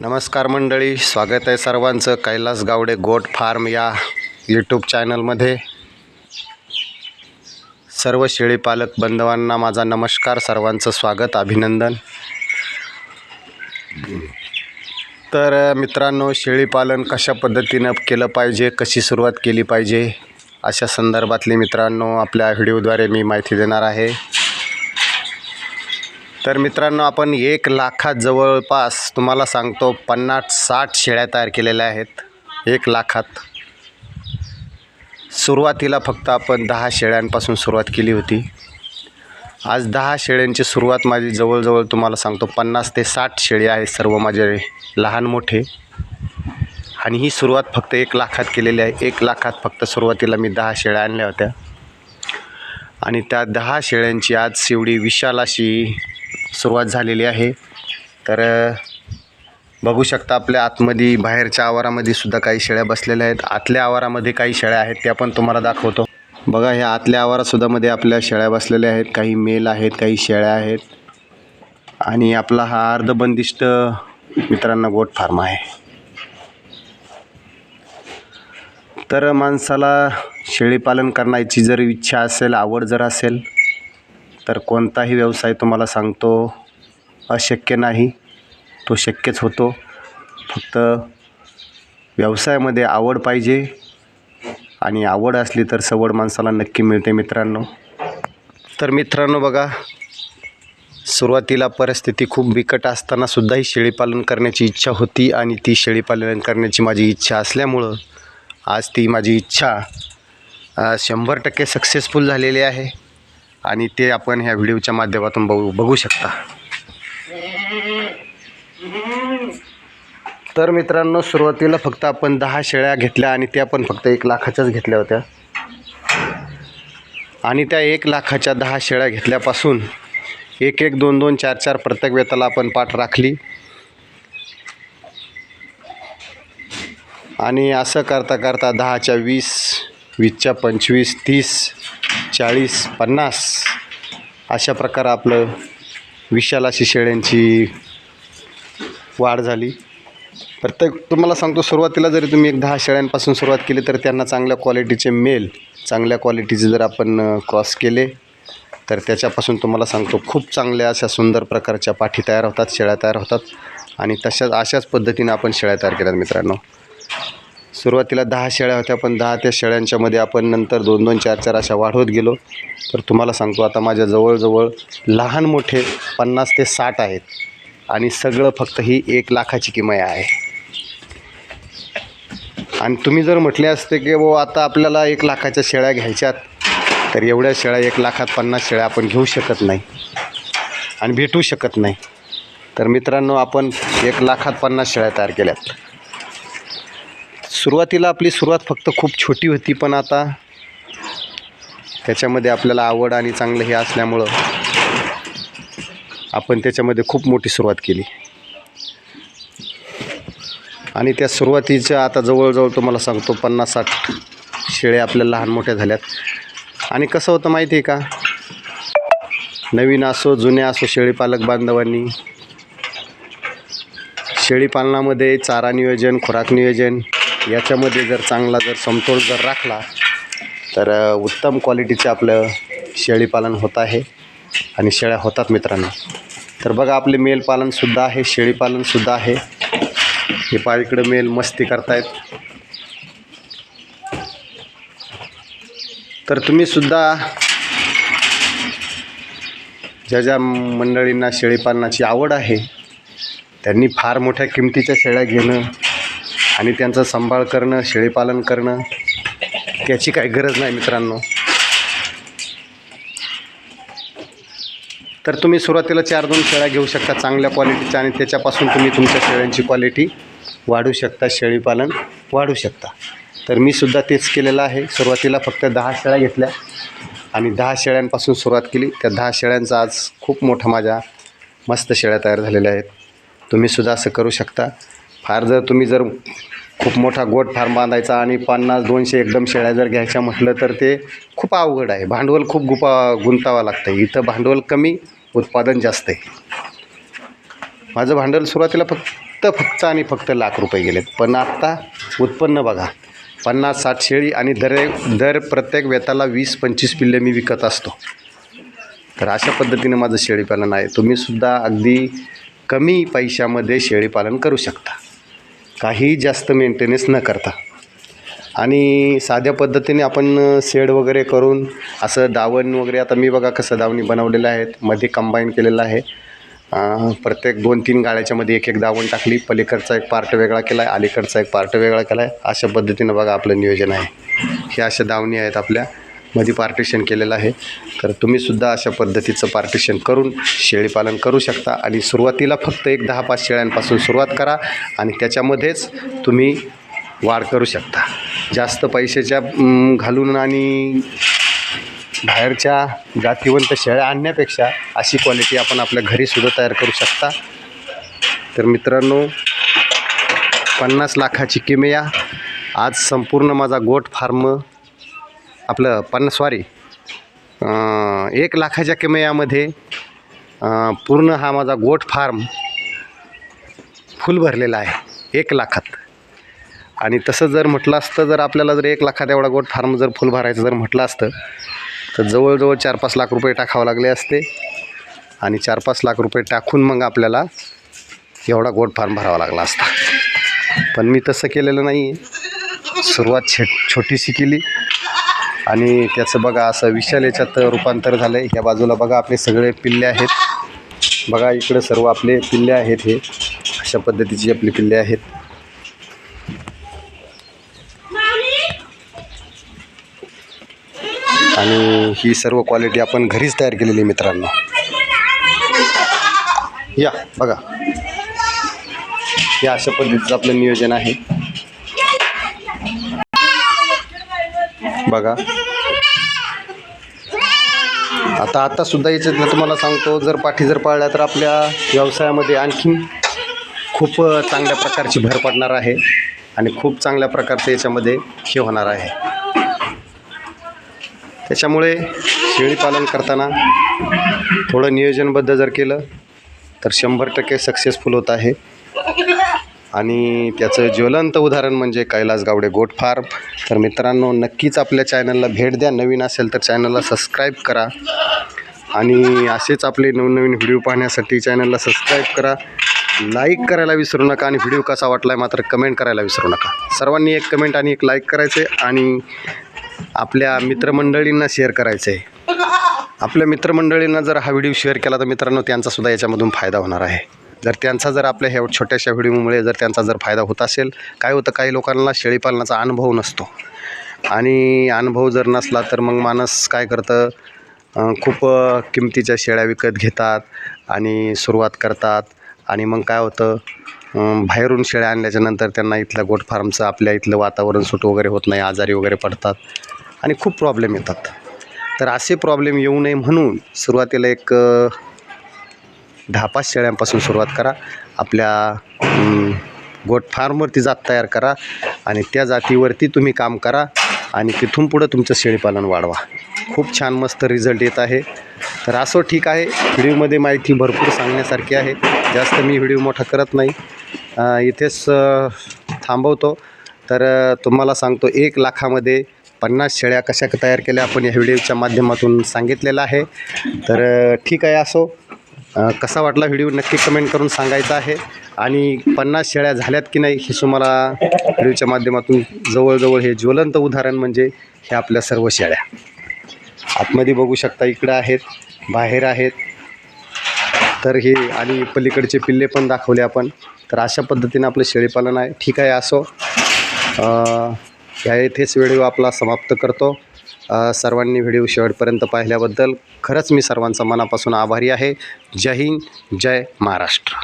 नमस्कार मंडळी स्वागत आहे सर्वांचं. कैलास गावडे गोट फार्म या यूट्यूब चॅनलमध्ये. सर्व शेळीपालक बंधवांना माझा नमस्कार सर्वांचं स्वागत अभिनंदन. तर मित्रांनो शेळीपालन कशा पद्धतीनं केलं पाहिजे कशी सुरुवात केली पाहिजे अशा संदर्भातली मित्रांनो आपल्या व्हिडिओद्वारे मी माहिती देणार आहे. तर मित्रांनो आपण एक लाखात जवळपास तुम्हाला सांगतो पन्नास साठ शेळ्या तयार केलेल्या आहेत. एक लाखात. सुरुवातीला फक्त आपण दहा शेळ्यांपासून सुरुवात केली होती. आज दहा शेळ्यांची सुरुवात माझी जवळजवळ तुम्हाला सांगतो पन्नास ते साठ शेळी आहेत सर्व माझे लहान मोठे. आणि ही सुरुवात फक्त एक लाखात केलेली आहे. एक लाखात फक्त सुरुवातीला मी दहा शेळ्या आणल्या होत्या. आणि त्या दहा शेळ्यांची आज शेवडी विशाल अशी सुरुवात झालेली आहे. तर बघू शकता आपल्या आतमध्ये बाहेरच्या आवारामध्ये सुद्धा काही शेळ्या बसलेल्या आहेत. आतल्या आवारामध्ये काही शेळ्या आहेत त्या पण तुम्हाला दाखवतो. बघा ह्या आतल्या आवारासुद्धा मध्ये आपल्या शेळ्या बसलेल्या आहेत. काही मेल आहेत काही शेळ्या आहेत. आणि आपला हा अर्धबंदिष्ट मित्रांना गोट फार्म आहे. तर माणसाला शेळीपालन करण्याची जर इच्छा असेल आवड जर असेल तर कोणताही व्यवसाय तुम्हाला सांगतो अशक्य नाही. तो शक्यच होतो. फक्त व्यवसायामध्ये आवड पाहिजे आणि आवड असली तर सवड माणसाला नक्की मिळते मित्रांनो. तर मित्रांनो बघा सुरुवातीला परिस्थिती खूप बिकट असतानासुद्धा ही शेळीपालन करण्याची इच्छा होती आणि ती शेळीपालन करण्याची माझी इच्छा असल्यामुळं आज ती माझी इच्छा शंभर टक्के सक्सेसफुल झालेली आहे. आणि ते आपण ह्या व्हिडिओच्या माध्यमातून बघू बघू शकता. तर मित्रांनो सुरुवातीला फक्त आपण दहा शेळ्या घेतल्या आणि त्या पण फक्त एक लाखाच्याच घेतल्या होत्या. आणि त्या एक लाखाच्या दहा शेळ्या घेतल्यापासून एक एक दोन दोन चार चार प्रत्येक वेताला आपण पाठ राखली. आणि असं करता करता दहाच्या वीस वीसच्या पंचवीस तीस चाळीस पन्नास अशा प्रकारे आपलं विशाल अशी शेळ्यांची वाढ झाली. प्रत्येक तुम्हाला सांगतो सुरुवातीला जरी तुम्ही एक दहा शेळ्यांपासून सुरुवात केली तर त्यांना चांगल्या क्वालिटीचे मेल चांगल्या क्वालिटीचे जर आपण क्रॉस केले तर त्याच्यापासून तुम्हाला सांगतो खूप चांगल्या अशा सुंदर प्रकारच्या पाठी तयार होतात शेळ्या तयार होतात. आणि तशाच अशाच पद्धतीनं आपण शेळ्या तयार केल्यात मित्रांनो. सुरुवातीला दहा शेळ्या होत्या पण दहा त्या शेळ्यांच्यामध्ये आपण नंतर दोन दोन चार चार अशा वाढवत गेलो. तर तुम्हाला सांगतो आता माझ्या जवळजवळ लहान मोठे पन्नास ते साठ आहेत आणि सगळं फक्त ही एक लाखाची किमया आहे. आणि तुम्ही जर म्हटले असते की वो आता आपल्याला एक लाखाच्या शेळ्या घ्यायच्यात तर एवढ्या शेळ्या एक लाखात पन्नास शेळ्या आपण घेऊ शकत नाही आणि भेटू शकत नाही. तर मित्रांनो आपण एक लाखात पन्नास शेळ्या तयार केल्यात. सुरुवातीला आपली सुरुवात फक्त खूप छोटी होती पण आता त्याच्यामध्ये आपल्याला आवड आणि चांगलं हे असल्यामुळं आपण त्याच्यामध्ये खूप मोठी सुरुवात केली. आणि त्या सुरुवातीच्या आता जवळजवळ तुम्हाला सांगतो पन्नास साठ शेळ्या आपल्या लहान मोठ्या झाल्यात. आणि कसं होतं माहिती आहे का? नवीन असो जुन्या असो शेळीपालक बांधवांनी शेळीपालनामध्ये चारा नियोजन खुराक नियोजन याच्यामध्ये जर चांगला जर समतोल जर राखला तर उत्तम क्वालिटीचं आपलं शेळीपालन होत आहे आणि शेळ्या होतात मित्रांनो. तर बघा आपले मेलपालनसुद्धा आहे शेळीपालनसुद्धा आहे. हे पाळीकडं इकडं मेल मस्ती करतायत. तर तुम्हीसुद्धा ज्या ज्या मंडळींना शेळीपालनाची आवड आहे त्यांनी फार मोठ्या किमतीच्या शेळ्या घेणं आणि त्यांचा सांभाळ करणं शेळीपालन करणं त्याची काही गरज नाही मित्रांनो. तर तुम्ही सुरुवातीला चार दोन शेळ्या घेऊ शकता चांगल्या क्वालिटीच्या आणि त्याच्यापासून तुम्ही तुमच्या शेळ्यांची क्वालिटी वाढू शकता शेळीपालन वाढू शकता. तर मी सुद्धा तेच केलेलं आहे. सुरुवातीला फक्त दहा शेळ्या घेतल्या आणि दहा शेळ्यांपासून सुरुवात केली. त्या दहा शेळ्यांचा आज खूप मोठा माझ्या मस्त शेळ्या तयार झालेल्या आहेत. तुम्हीसुद्धा असं करू शकता. फार जर तुम्ही जर खूप मोठा गोट फार्म बांधायचा आणि पन्नास दोनशे एकदम शेळ्या जर घ्यायच्या म्हटलं तर ते खूप अवघड आहे. भांडवल खूप गुपा गुंतावं लागतं इथं भांडवल कमी उत्पादन जास्त आहे. माझं भांडवल सुरुवातीला फक्त फक्त फक्त आणि फक्त लाख रुपये गेलेत. पण आत्ता उत्पन्न बघा. पन्नास साठ शेळी आणि दर दर प्रत्येक वेताला वीस पंचवीस पिल्ले मी विकत असतो. तर अशा पद्धतीने माझं शेळीपालन आहे. तुम्हीसुद्धा अगदी कमी पैशामध्ये शेळीपालन करू शकता. काही जास्त मेंटेनन्स न करता. आणि साध्या पद्धतीने आपण शेड वगैरे करून असं दावण वगैरे आता मी बघा कसं दावणी बनवलेलं आहेत. मध्ये कंबाईन केलेलं आहे. प्रत्येक दोन तीन गाळ्याच्यामध्ये एक एक दावण टाकली. पलीकडचा एक पार्ट वेगळा केला आहे अलीकडचा एक पार्ट वेगळा केला आहे अशा पद्धतीनं बघा आपलं नियोजन आहे. हे अशा दावणी आहेत आपल्या. मध्ये पार्टिशन केलेलं आहे. तर तुम्हीसुद्धा अशा पद्धतीचं पार्टिशन करून शेळीपालन करू शकता आणि सुरुवातीला फक्त एक दहा पाच शेळ्यांपासून सुरुवात करा आणि त्याच्यामध्येच तुम्ही वाढ करू शकता. जास्त पैशाच्या घालून आणि बाहेरच्या जातीवंत शेळ्या आणण्यापेक्षा अशी क्वालिटी आपण आपल्या घरीसुद्धा तयार करू शकता. तर मित्रांनो पन्नास लाखाची किमया. आज संपूर्ण माझा गोट फार्म आपलं पन्नास सॉरी एक लाखाच्या किमयामध्ये पूर्ण हा माझा गोट फार्म फुल भरलेला आहे एक लाखात. आणि तसं जर म्हटलं असतं जर आपल्याला जर एक लाखात एवढा गोट फार्म जर फुल भरायचं जर म्हटलं असतं तर जवळजवळ चार पाच लाख रुपये टाकावं लागले असते. आणि चार पाच लाख रुपये टाकून मग आपल्याला एवढा गोट फार्म भरावा लागला असता. पण मी तसं केलेलं नाही आहे सुरुवात छे छोटीशी केली. आणि त्याचं बघा असं विशाल याच्यात रूपांतर झालं आहे ह्या बाजूला बघा आपले सगळे पिल्ले आहेत. बघा इकडं सर्व आपले पिल्ले आहेत हे. अशा पद्धतीची आपली पिल्ले आहेत. आणि ही सर्व क्वालिटी आपण घरीच तयार केलेली मित्रांनो. या बघा. या अशा पद्धतीचं आपलं नियोजन आहे. बघा. आता आता सुद्धा याच्यातलं तुम्हाला सांगतो जर पाठी जर पाळल्या तर आपल्या व्यवसायामध्ये आणखीन खूप चांगल्या प्रकारची भर पडणार आहे आणि खूप चांगल्या प्रकारचं याच्यामध्ये हे होणार आहे. त्याच्यामुळे शेळीपालन करताना थोडं नियोजनबद्ध जर केलं तर शंभर टक्के सक्सेसफुल होत आहे. आणि त्याचं ज्वलंत उदाहरण म्हणजे कैलास गावडे गोट फार्म. तर मित्रांनो नक्कीच आपल्या चॅनलला भेट द्या. नवीन असेल तर चॅनलला सबस्क्राईब करा. आणि असेच आपले नवनवीन व्हिडिओ पाहण्यासाठी चॅनलला सबस्क्राईब करा. लाईक करायला विसरू नका आणि व्हिडिओ कसा वाटला आहे मात्र कमेंट करायला विसरू नका. सर्वांनी एक कमेंट आणि एक लाईक करायचे आणि आपल्या मित्रमंडळींना शेअर करायचं. आहे आपल्या मित्रमंडळींना जर हा व्हिडिओ शेअर केला तर मित्रांनो त्यांचासुद्धा याच्यामधून फायदा होणार आहे. जर त्यांचा जर आपल्या ह्या छोट्याशा व्हिडिओमुळे जर त्यांचा जर फायदा होत असेल काय होतं काही लोकांना शेळीपालनाचा अनुभव नसतो. आणि अनुभव जर नसला तर मग माणूस काय करतं खूप किमतीच्या शेळ्या विकत घेतात आणि सुरुवात करतात. आणि मग काय होतं बाहेरून शेळ्या आणल्याच्या नंतर त्यांना इथल्या गोट फार्मचं आपल्या इथलं वातावरण सुट वगैरे होत नाही आजारी वगैरे पडतात आणि खूप प्रॉब्लेम येतात. तर असे प्रॉब्लेम येऊ नये म्हणून सुरुवातीला एक दहा पाच शेळ्यांपासून सुरुवात करा. आपल्या गोट फार्मवरती जात तयार करा आणि त्या जातीवरती तुम्ही काम करा आणि तिथून पुढं तुमचं शेळीपालन वाढवा. खूप छान मस्त रिझल्ट येत आहे. तर असो ठीक आहे. व्हिडिओमध्ये माहिती भरपूर सांगण्यासारखी आहे. जास्त मी व्हिडिओ मोठा करत नाही. इथेच थांबवतो. तर तुम्हाला सांगतो एक लाखामध्ये पन्नास शेळ्या कशा तयार केल्या आपण या व्हिडिओच्या माध्यमातून सांगितलेलं आहे. तर ठीक आहे असो. कसा वाटला व्हिडिओ? नक्की कमेंट करून सांगायचा आहे. आणि पन्नास शेळ्या झाल्यात की नाही हे तुम्हाला व्हिडिओच्या माध्यमातून जवळजवळ हे ज्वलंत उदाहरण म्हणजे हे आपल्या सर्व शेळ्या. आतमध्ये बघू शकता इकडं आहेत बाहेर आहेत. तर हे आणि पलीकडचे पिल्ले पण दाखवले आपण. तर अशा पद्धतीने आपलं शेळीपालन आहे. ठीक आहे असो. ह्या येथेच व्हिडिओ आपला समाप्त करतो. सर्वांनी व्हिडिओ शेवटपर्यंत पाहिल्याबद्दल खरंच मी सर्वांचा मनापासून आभारी आहे. जय हिंद जय महाराष्ट्र.